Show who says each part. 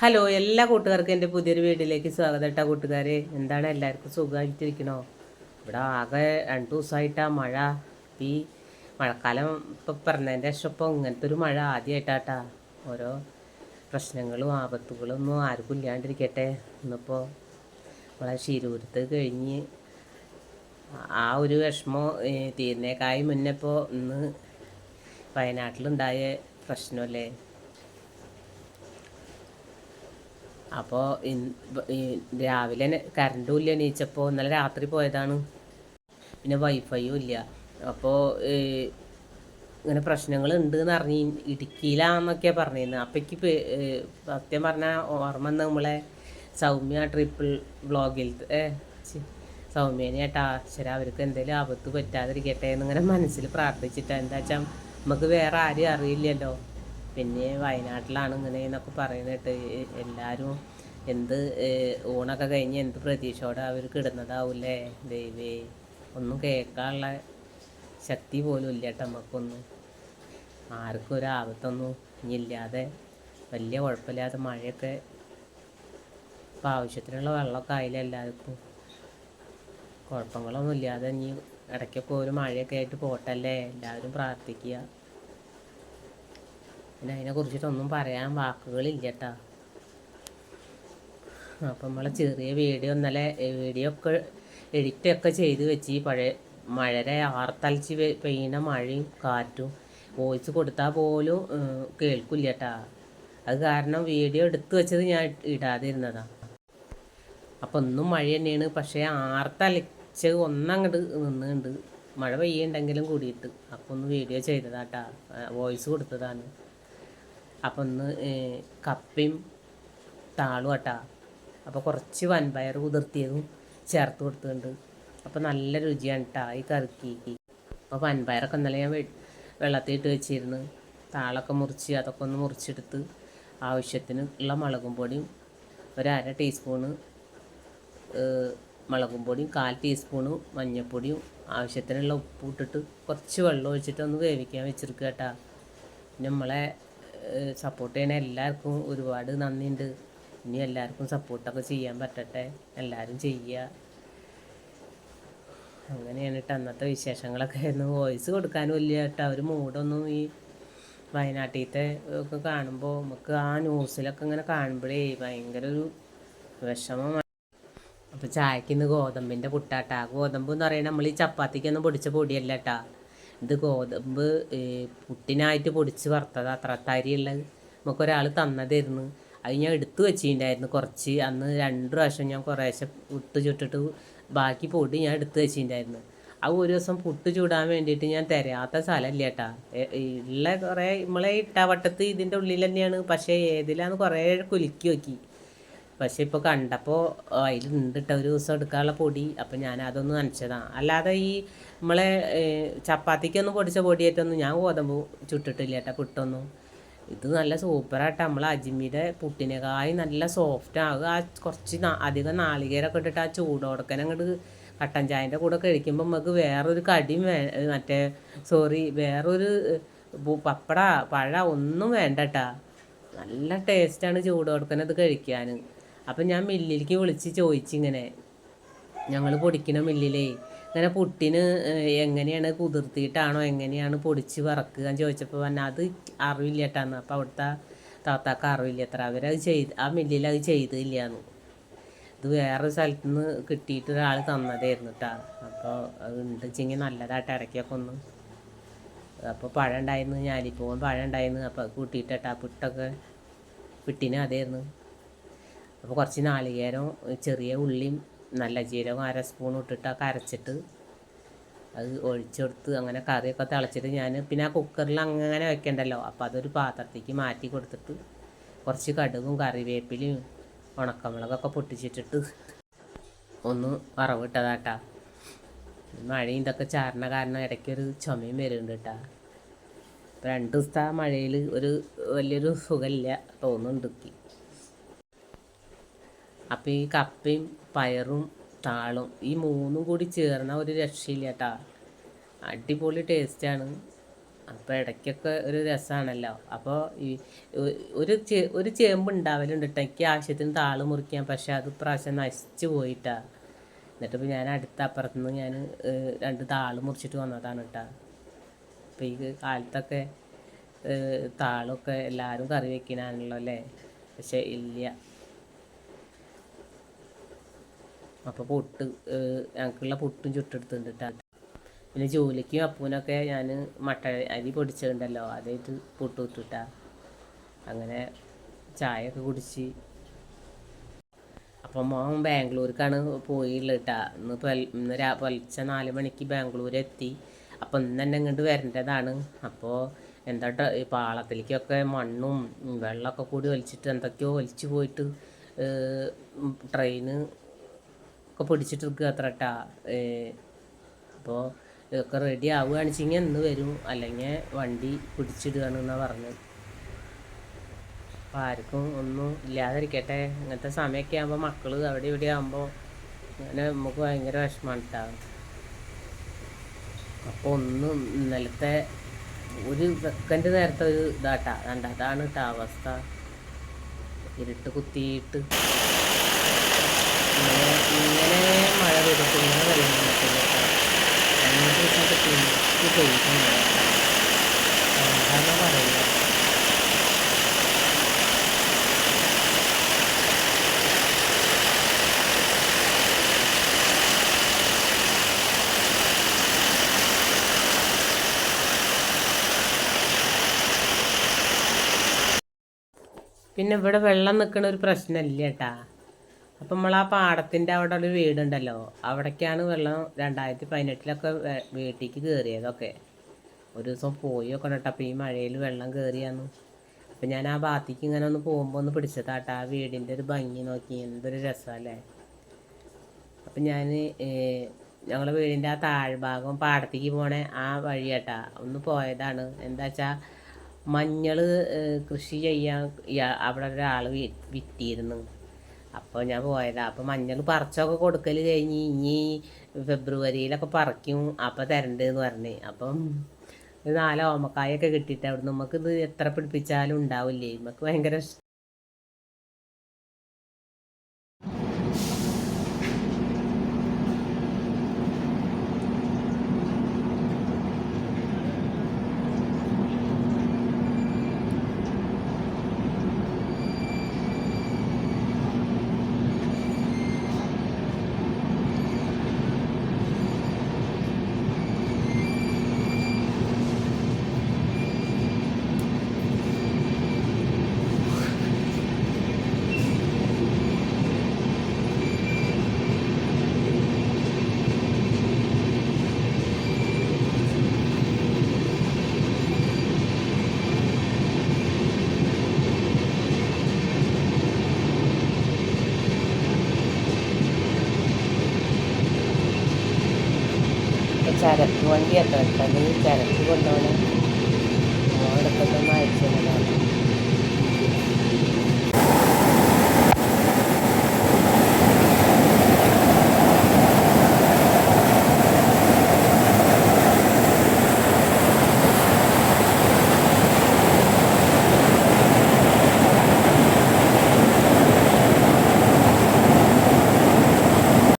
Speaker 1: Hello എല്ലാ കൂട്ടുകാർക്കും എന്റെ പുതിയൊരു വീഡിയോയിലേക്ക് സ്വാഗതം കേട്ടോ കൂട്ടുകാരെ. എന്താണ് എല്ലാവർക്കും സുഖമായിട്ടിരിക്കണോ? ഇവിടെ ആകെ രണ്ട് ദിവസമായിട്ടാ മഴ. ഈ മഴക്കാലം ഇപ്പം പറഞ്ഞതിന്റെ ശേഷം ഇങ്ങനത്തെ ഒരു മഴ ആദ്യമായിട്ടാട്ടാ. ഓരോ പ്രശ്നങ്ങളും ആപത്തുകളും ഒന്നും ആർക്കും ഇല്ലാണ്ടിരിക്കട്ടെ. ഇന്നിപ്പോൾ നമ്മളെ ശിരൂരത്ത് കഴിഞ്ഞ് ആ ഒരു വിഷമം തീരുന്നേക്കായി മുന്നേ ഇപ്പോൾ ഇന്ന് വയനാട്ടിലുണ്ടായ പ്രശ്നമല്ലേ? അപ്പോൾ രാവിലെ കറണ്ടും ഇല്ല എണീച്ചപ്പോൾ ഇന്നലെ രാത്രി പോയതാണ്. പിന്നെ വൈഫൈയും ഇല്ല. അപ്പോൾ ഇങ്ങനെ പ്രശ്നങ്ങൾ ഉണ്ട് എന്ന് അറിഞ്ഞ് ഇടുക്കിയിലാന്നൊക്കെ പറഞ്ഞിരുന്നത് അപ്പയ്ക്ക് സത്യം പറഞ്ഞാൽ ഓർമ്മ നമ്മളെ സൗമ്യ ട്രിപ്പിൾ വ്ളോഗിൽ സൗമ്യനെ ഏട്ടാ ശരി അവർക്ക് എന്തെങ്കിലും ആപത്ത് പറ്റാതിരിക്കട്ടെ എന്നിങ്ങനെ മനസ്സിൽ പ്രാർത്ഥിച്ചിട്ട്. എന്താ വെച്ചാൽ നമുക്ക് വേറെ ആരും അറിയില്ലല്ലോ. പിന്നെ വയനാട്ടിലാണ് ഇങ്ങനെ എന്നൊക്കെ പറയുന്നിട്ട് എല്ലാവരും എന്ത് ഊണൊക്കെ കഴിഞ്ഞ് എന്ത് പ്രതീക്ഷയോടെ അവർ കിടന്നതാവൂലേ ദൈവേ ഒന്നും കേൾക്കാനുള്ള ശക്തി പോലും ഇല്ല കേട്ടോ നമുക്കൊന്നും ആർക്കും ഒരു ആപത്തൊന്നും ഇനി ഇല്ലാതെ വലിയ കുഴപ്പമില്ലാതെ മഴയൊക്കെ ഇപ്പം ആവശ്യത്തിനുള്ള വെള്ളമൊക്കെ ആയില്ല എല്ലാവർക്കും? കുഴപ്പങ്ങളൊന്നും ഇല്ലാതെ ഇനി ഇടയ്ക്കൊക്കെ ഒരു മഴയൊക്കെ ആയിട്ട് പോട്ടല്ലേ? എല്ലാവരും പ്രാർത്ഥിക്കുക. പിന്നെ അതിനെ കുറിച്ചിട്ടൊന്നും പറയാൻ വാക്കുകളില്ല കേട്ടാ അപ്പം നമ്മളെ ചെറിയ വീഡിയോ ഇന്നലെ വീഡിയോ ഒക്കെ എഡിറ്റ് ഒക്കെ ചെയ്ത് വെച്ച്. ഈ പഴയ മഴരെ ആർത്തലിച്ച് പെയ്യുന്ന മഴയും കാറ്റും വോയിസ് കൊടുത്താൽ പോലും കേൾക്കില്ല കേട്ടാ അത് കാരണം വീഡിയോ എടുത്തു വെച്ചത് ഞാൻ ഇടാതിരുന്നതാണ് അപ്പം ഒന്നും മഴ തന്നെയാണ്. പക്ഷേ ആർത്തലിച്ച് ഒന്നങ്ങോട്ട് നിന്നുണ്ട്. മഴ പെയ്യുണ്ടെങ്കിലും കൂടിയിട്ട്. അപ്പം ഒന്ന് വീഡിയോ ചെയ്തതാട്ടാ. വോയിസ് കൊടുത്തതാണ്. അപ്പം ഒന്ന് കപ്പയും താളും കേട്ടോ അപ്പോൾ കുറച്ച് വൻപയർ കുതിർത്തിയതും ചേർത്ത് കൊടുത്തിട്ടുണ്ട്. അപ്പോൾ നല്ല രുചിയാണ് കേട്ടോ ഈ കറിക്ക്. അപ്പോൾ വൻപയറൊക്കെ ഇന്നലെ ഞാൻ വെള്ളത്തിൽ ഇട്ട് വെച്ചിരുന്നു. താളൊക്കെ മുറിച്ച് അതൊക്കെ ഒന്ന് മുറിച്ചെടുത്ത് ആവശ്യത്തിന് ഉള്ള മുളകും പൊടിയും ഒരു അര ടീസ്പൂണ് മുളകും പൊടിയും കാൽ ടീസ്പൂണ് മഞ്ഞൾപ്പൊടിയും ആവശ്യത്തിനുള്ള ഉപ്പ് ഇട്ടിട്ട് കുറച്ച് വെള്ളം ഒഴിച്ചിട്ട് ഒന്ന് വേവിക്കാൻ വെച്ചിരിക്കുക കേട്ടോ പിന്നെ നമ്മളെ സപ്പോർട്ട് ചെയ്യണ എല്ലാവർക്കും ഒരുപാട് നന്ദിയുണ്ട്. ഇനി എല്ലാവർക്കും സപ്പോർട്ടൊക്കെ ചെയ്യാൻ പറ്റട്ടെ. എല്ലാവരും ചെയ്യുക. അങ്ങനെയാണ് കേട്ടോ അന്നത്തെ വിശേഷങ്ങളൊക്കെ. ആയിരുന്നു വോയിസ് കൊടുക്കാനും ഇല്ല കേട്ടോ ഒരു മൂടൊന്നും ഈ വയനാട്ടിലത്തെ ഒക്കെ കാണുമ്പോൾ നമുക്ക് ആ ന്യൂസിലൊക്കെ ഇങ്ങനെ കാണുമ്പോഴേ ഭയങ്കര ഒരു വിഷമമാണ്. അപ്പോൾ ചായക്കിന്ന് ഗോതമ്പിന്റെ പുട്ടാട്ടാ ഗോതമ്പ് എന്ന് പറയുന്നത് നമ്മൾ ഈ ചപ്പാത്തിക്കൊന്നും പൊടിച്ച പൊടിയല്ല കേട്ടാ ഇത് ഗോതമ്പ് പുട്ടിനായിട്ട് പൊടിച്ച് വറുത്തത്. അത്ര തരിയുള്ളത് നമുക്കൊരാൾ തന്നതായിരുന്നു. അത് ഞാൻ എടുത്തു വെച്ചിട്ടുണ്ടായിരുന്നു കുറച്ച്. അന്ന് രണ്ട് പ്രാവശ്യം ഞാൻ കുറേശ്ശെ പുട്ട് ചുട്ടിട്ട് ബാക്കി പൊടി ഞാൻ എടുത്തു വെച്ചിട്ടുണ്ടായിരുന്നു. ആ ഒരു ദിവസം പുട്ട് ചൂടാൻ വേണ്ടിയിട്ട് ഞാൻ തരാത്ത സ്ഥലമില്ല കേട്ടാ. ഉള്ള കുറേ നമ്മളെ ഇട്ടാവട്ടത്ത് ഇതിന്റെ ഉള്ളിൽ തന്നെയാണ്. പക്ഷേ ഏതിലാന്ന് കുറേ കുലുക്കി നോക്കി. പക്ഷെ ഇപ്പോൾ കണ്ടപ്പോൾ അതിലുണ്ട് കേട്ടോ ഒരു ദിവസം എടുക്കാനുള്ള പൊടി. അപ്പം ഞാൻ അതൊന്ന് നനച്ചതാണ് അല്ലാതെ ഈ നമ്മളെ ചപ്പാത്തിക്കൊന്നും പൊടിച്ച പൊടിയായിട്ടൊന്നും ഞാൻ ഗോതമ്പ് ചുട്ടിട്ടില്ല കേട്ടോ പുട്ടൊന്നും. ഇത് നല്ല സൂപ്പറായിട്ട് നമ്മൾ അജിമിയുടെ പുട്ടിനേക്കായി നല്ല സോഫ്റ്റ് ആകുക ആ കുറച്ച് നാ- അധികം നാളികേരമൊക്കെ ഇട്ടിട്ട് ആ ചൂടോടക്കനെ അങ്ങോട്ട് കട്ടൻ ചായന്റെ കൂടെ കഴിക്കുമ്പോൾ നമുക്ക് വേറൊരു കടിയും വേ മറ്റേ സോറി വേറൊരു പപ്പട പഴ ഒന്നും വേണ്ട കേട്ടാ നല്ല ടേസ്റ്റാണ് ചൂട് കൊടുക്കുന്നത് കഴിക്കാൻ അപ്പം ഞാൻ മില്ലിലേക്ക് വിളിച്ച് ചോദിച്ചിങ്ങനെ ഞങ്ങൾ പൊടിക്കണ മില്ലിലേ ഇങ്ങനെ പുട്ടിന് എങ്ങനെയാണ് കുതിർത്തിയിട്ടാണോ എങ്ങനെയാണ് പൊടിച്ച് വറക്കുക? എന്ന് ചോദിച്ചപ്പോൾ പറഞ്ഞാൽ അത് അറിവില്ല കേട്ടാന്ന് അപ്പോൾ അവിടുത്തെ താത്താക്ക് അറിവില്ല അത്ര അവരത് ചെയ്ത് ആ മില്ലിൽ അത് ചെയ്തില്ലാന്ന്. ഇത് വേറെ സ്ഥലത്ത് നിന്ന് കിട്ടിയിട്ട് ഒരാൾ തന്നതായിരുന്നു കേട്ടാ അപ്പോൾ അത് വെച്ചെങ്കിൽ നല്ലതായിട്ട് ഇടയ്ക്കൊക്കെ ഒന്ന് അപ്പോൾ പഴം ഉണ്ടായിരുന്നു ഞാലിപ്പൂവൻ പഴം ഉണ്ടായിരുന്നു. അപ്പോൾ അത് കൂട്ടിയിട്ടാ പുട്ടൊക്കെ പിട്ടിന് അതായിരുന്നു അപ്പോൾ കുറച്ച് നാളികേരം ചെറിയ ഉള്ളിയും നല്ല ജീരകം അര സ്പൂൺ ഇട്ടിട്ട് അരച്ചിട്ട് അത് ഒഴിച്ചെടുത്ത് അങ്ങനെ കറിയൊക്കെ തിളച്ചിട്ട് ഞാൻ പിന്നെ ആ കുക്കറിൽ അങ്ങനെ വെക്കണ്ടല്ലോ. അപ്പോൾ അതൊരു പാത്രത്തേക്ക് മാറ്റി കൊടുത്തിട്ട് കുറച്ച് കടുകും കറിവേപ്പിലയും ഉണക്കമുളകൊക്കെ പൊട്ടിച്ചിട്ടിട്ട് ഒന്ന് വറവിട്ടതാട്ടാ. മഴയും ഇതൊക്കെ ചാരണ കാരണം ഇടയ്ക്കൊരു ചുമയും വരുന്നുണ്ട് കേട്ടാ രണ്ട് ദിവസത്തെ മഴയിൽ ഒരു വലിയൊരു സുഖമില്ല തോന്നുന്നുണ്ട് അപ്പം ഈ കപ്പയും പയറും താളും ഈ മൂന്നും കൂടി ചേർന്ന ഒരു രക്ഷയില്ല കേട്ടാ അടിപൊളി ടേസ്റ്റാണ് അപ്പോൾ ഇടയ്ക്കൊക്കെ ഒരു രസമാണല്ലോ അപ്പോൾ ഈ ഒരു ചേ ഒരു ചേമ്പ് ഉണ്ടാവലുണ്ട് കേട്ടോ എനിക്ക് ആവശ്യത്തിന് താൾ മുറിക്കാൻ പക്ഷെ അത് പ്രാവശ്യം നശിച്ചു പോയിട്ടാ. എന്നിട്ട് ഞാൻ അടുത്ത അപ്പുറത്തുനിന്ന് ഞാൻ രണ്ട് താൾ മുറിച്ചിട്ട് വന്നതാണ് കേട്ടോ അപ്പോൾ ഈ കാലത്തൊക്കെ താളൊക്കെ എല്ലാവരും കറി വെക്കാനാണല്ലോ അല്ലേ പക്ഷെ ഇല്ല. അപ്പോൾ പൊട്ട് ഞങ്ങൾക്കുള്ള പൊട്ടും ചുട്ടെടുത്തിട്ടുണ്ട് പിന്നെ ജോലിക്കും അപ്പൂനൊക്കെ ഞാൻ മട്ട അരി പൊടിച്ചിട്ടുണ്ടല്ലോ അതായിട്ട് പൊട്ട് വിട്ടിട്ട അങ്ങനെ ചായയൊക്കെ കുടിച്ച്. അപ്പം മോൻ ബാംഗ്ലൂർക്കാണ് പോയിട്ടുള്ളത് കേട്ടാ ഇന്ന് പൊൽ ഇന്ന് രാ പൊലച്ച നാല് മണിക്ക് ബാംഗ്ലൂർ എത്തി അപ്പം ഇന്ന് തന്നെ ഇങ്ങോട്ട് വരേണ്ടതാണ്. അപ്പോൾ എന്താട്ട ഈ പാളത്തിലേക്കൊക്കെ മണ്ണും വെള്ളമൊക്കെ കൂടി ഒലിച്ചിട്ട് എന്തൊക്കെയോ ഒലിച്ചു പോയിട്ട് ട്രെയിന് ഒക്കെ പിടിച്ചിട്ട് നിൽക്കുക അത്ര കേട്ടാ അപ്പോൾ ഇതൊക്കെ റെഡി ആവുകയാണ്. വെച്ചെങ്കിൽ എന്ന് വരും. അല്ലെങ്കിൽ വണ്ടി പിടിച്ചിടുകയാണെന്നാണ് പറഞ്ഞത്. അപ്പോൾ ആർക്കും ഒന്നും ഇല്ലാതിരിക്കട്ടെ. ഇങ്ങനത്തെ സമയമൊക്കെ ആകുമ്പോൾ മക്കൾ അവിടെ ഇവിടെ ആകുമ്പോൾ അങ്ങനെ നമുക്ക് ഭയങ്കര വിഷമമാണ് കേട്ടോ അപ്പോൾ ഒന്നും ഇന്നലത്തെ ഒരു സെക്കൻഡ് നേരത്തെ ഒരു ഇതാട്ടാ. അതാണ് കേട്ടോ അവസ്ഥ. ഇരുട്ട് കുത്തിയിട്ട്. ഇങ്ങനെ ഇങ്ങനെ മഴ പെയ്തിട്ട് ഇങ്ങനെ വെള്ളം മഴ എന്താണെന്നാ പിന്നെ ഇവിടെ വെള്ളം നിൽക്കണ ഒരു പ്രശ്നമില്ല കേട്ടാ. അപ്പം നമ്മൾ ആ പാടത്തിന്റെ അവിടെ ഒരു വീടുണ്ടല്ലോ. അവിടേക്കാണ് വെള്ളം രണ്ടായിരത്തി പതിനെട്ടിലൊക്കെ വീട്ടിലേക്ക് കയറിയതൊക്കെ ഒരു ദിവസം പോയി ഒക്കെ കേട്ടോ. അപ്പം ഈ മഴയിൽ വെള്ളം കയറിയാന്ന് അപ്പം ഞാൻ ആ ഭാഗത്തേക്ക് ഇങ്ങനെ ഒന്ന് പോകുമ്പോൾ ഒന്ന് പിടിച്ചതാട്ട. ആ വീടിന്റെ ഒരു ഭംഗി നോക്കി. എന്തൊരു രസമല്ലേ. അപ്പം ഞാൻ ഞങ്ങളെ വീടിന്റെ ആ താഴ്ഭാഗം പാടത്തേക്ക് പോണേ ആ വഴിയാട്ടാ. ഒന്ന് പോയതാണ്. എന്താ വെച്ചാൽ മഞ്ഞൾ കൃഷി ചെയ്യാൻ അവിടെ ഒരാൾ വിറ്റിയിരുന്നു അപ്പോൾ ഞാൻ പോയതാ. അപ്പോൾ മഞ്ഞൾ പറിച്ചൊക്കെ കൊടുക്കൽ കഴിഞ്ഞ് ഇനി ഫെബ്രുവരിയിലൊക്കെ പറിക്കും. അപ്പോൾ തരണ്ടെന്ന് പറഞ്ഞ്. അപ്പം നാല് ഓമക്കായൊക്കെ കിട്ടിയിട്ട് അവിടെ നമുക്ക് ഇത് എത്ര പിടിപ്പിച്ചാലും ഉണ്ടാവില്ലേ? നമുക്ക് ഭയങ്കര ചരക്ക് വണ്ടിയൊക്കെ എടുത്തത് ചരക്ക് കൊണ്ടുപോകണം അവിടെ കൊണ്ടൊന്നും അയച്ചു തന്നതാണ്